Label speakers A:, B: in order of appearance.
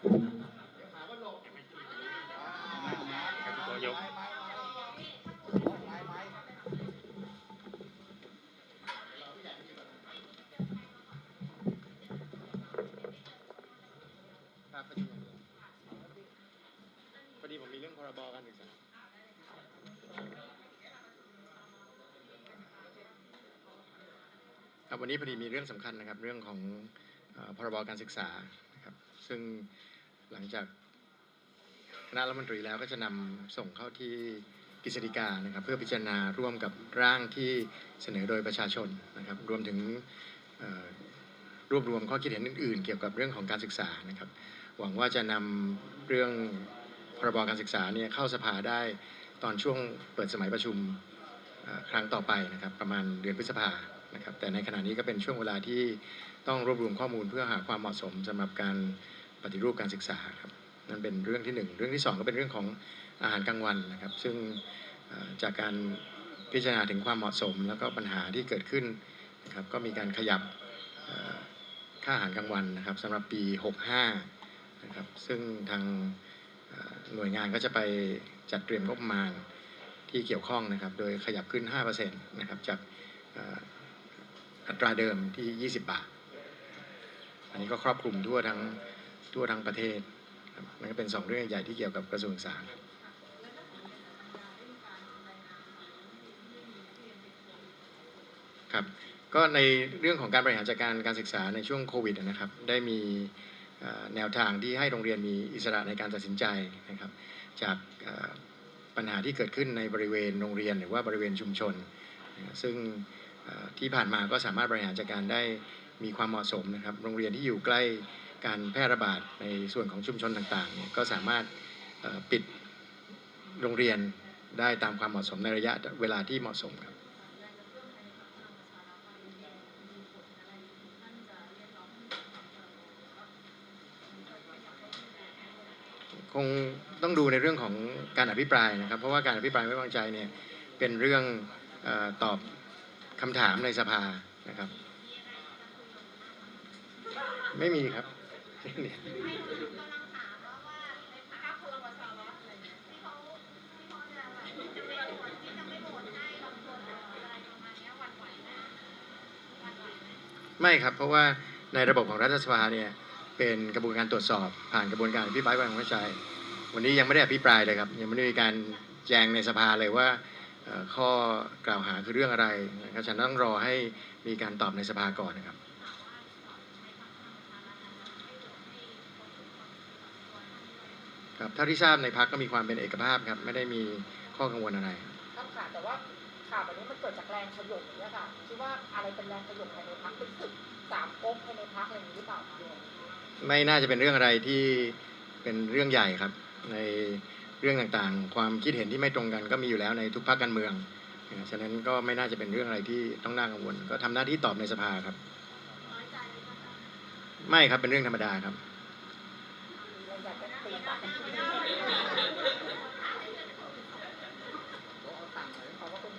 A: ตัวยกครับพอดีพอดีผมมีเรื่องพรบการศึกษาครับวันนี้พอดีมีเรื่องสำคัญนะครับ เรื่องของพรบการศึกษา นะครับ ซึ่งหลังจากคณะรัฐมนตรีแล้วก็จะนำส่งเข้าที่กฤษฎีกานะครับ เพื่อพิจารณาร่วมกับร่างที่เสนอโดยประชาชนนะครับ รวมถึงรวบรวมข้อคิดเห็นอื่นๆ เกี่ยวกับเรื่องของการศึกษานะครับ หวังว่าจะนำเรื่องพรบการศึกษาเนี่ยเข้าสภาได้ตอนช่วงเปิดสมัยประชุมครั้งต่อไปนะครับ ประมาณเดือนพฤษภา นะครับแต่ในขณะนี้ก็เป็นช่วงเวลาที่ต้องรวบรวมข้อมูลเพื่อหาความเหมาะสมสำหรับการปฏิรูปการศึกษาครับนั่นเป็นเรื่องที่หนึ่งเรื่องที่สองก็เป็นเรื่องของอาหารกลางวันนะครับ ซึ่งจากการพิจารณาถึงความเหมาะสม แล้วก็ปัญหาที่เกิดขึ้นนะครับก็มีการขยับค่าอาหารกลางวันนะครับสำหรับปี 65นะครับซึ่งทางหน่วยงานก็จะไปจัดเตรียมงบประมาณที่เกี่ยวข้องนะครับ โดยขยับขึ้น 5%นะครับจาก อัตราเดิมที่ 20 บาท อันนี้ก็ครอบคลุมทั่วทั้งทั่วทั้งประเทศครันั่นก็เป็นสองเรื่องใหญ่ที่เกี่ยวกับกระทรวงศึกษาครับครับ ก็ในเรื่องของการบริหารจัดการการศึกษาในช่วงโควิดนะครับ ได้มีแนวทางที่ให้โรงเรียนมีอิสระในการตัดสินใจนะครับ จากปัญหาที่เกิดขึ้นในบริเวณโรงเรียนหรือว่าบริเวณชุมชน ซึ่ง ที่ผ่านมาก็สามารถบริหารจัดการได้มีความเหมาะสมนะครับ โรงเรียนที่อยู่ใกล้การแพร่ระบาดในส่วนของชุมชนต่างๆเนี่ยก็สามารถปิดโรงเรียนได้ตามความเหมาะสมในระยะเวลาที่เหมาะสมครับคงต้องดูในเรื่องของการอภิปรายนะครับ เพราะว่าการอภิปรายไม่ว้วางใจเนี่ยเป็นเรื่องออตอบ คำถามในสภานะครับ ไม่มีครับไม่ครับ เพราะว่าในระบบของรัฐสภาเนี่ยเป็นกระบวนการตรวจสอบ ผ่านกระบวนการอภิปรายไว้วางใจวันนี้ยังไม่ได้อภิปรายเลยครับ ยังไม่ได้มีการแจงในสภาเลยว่า ข้อกล่าวหาคือเรื่องอะไรนะครับฉันต้องรอให้มีการตอบในสภาก่อนนะครับครับเท่าที่ทราบในพักก็มีความเป็นเอกภาพครับไม่ได้มีข้อกังวลอะไร
B: ครับค่ะแต่ว่าข่าวแบบนี้มันเกิดจากแรงขยบอย่างเงี้ยค่ะคิดว่าอะไรเป็นแรงขยบภายในพักเป็นศึกสามก๊กภายในพักอะไรอย่างนี้หรือเปล่าคะ
A: ไม่น่าจะเป็นเรื่องอะไรที่เป็นเรื่องใหญ่ครับ ใน เรื่องต่างๆ ความคิดเห็นที่ไม่ตรงกันก็มีอยู่แล้วในทุกภาคการเมืองนะฉะนั้นก็ไม่น่าจะเป็นเรื่องอะไรที่ต้องน่ากังวล ก็ทำหน้าที่ตอบในสภาครับ ไม่ครับเป็นเรื่องธรรมดาครับ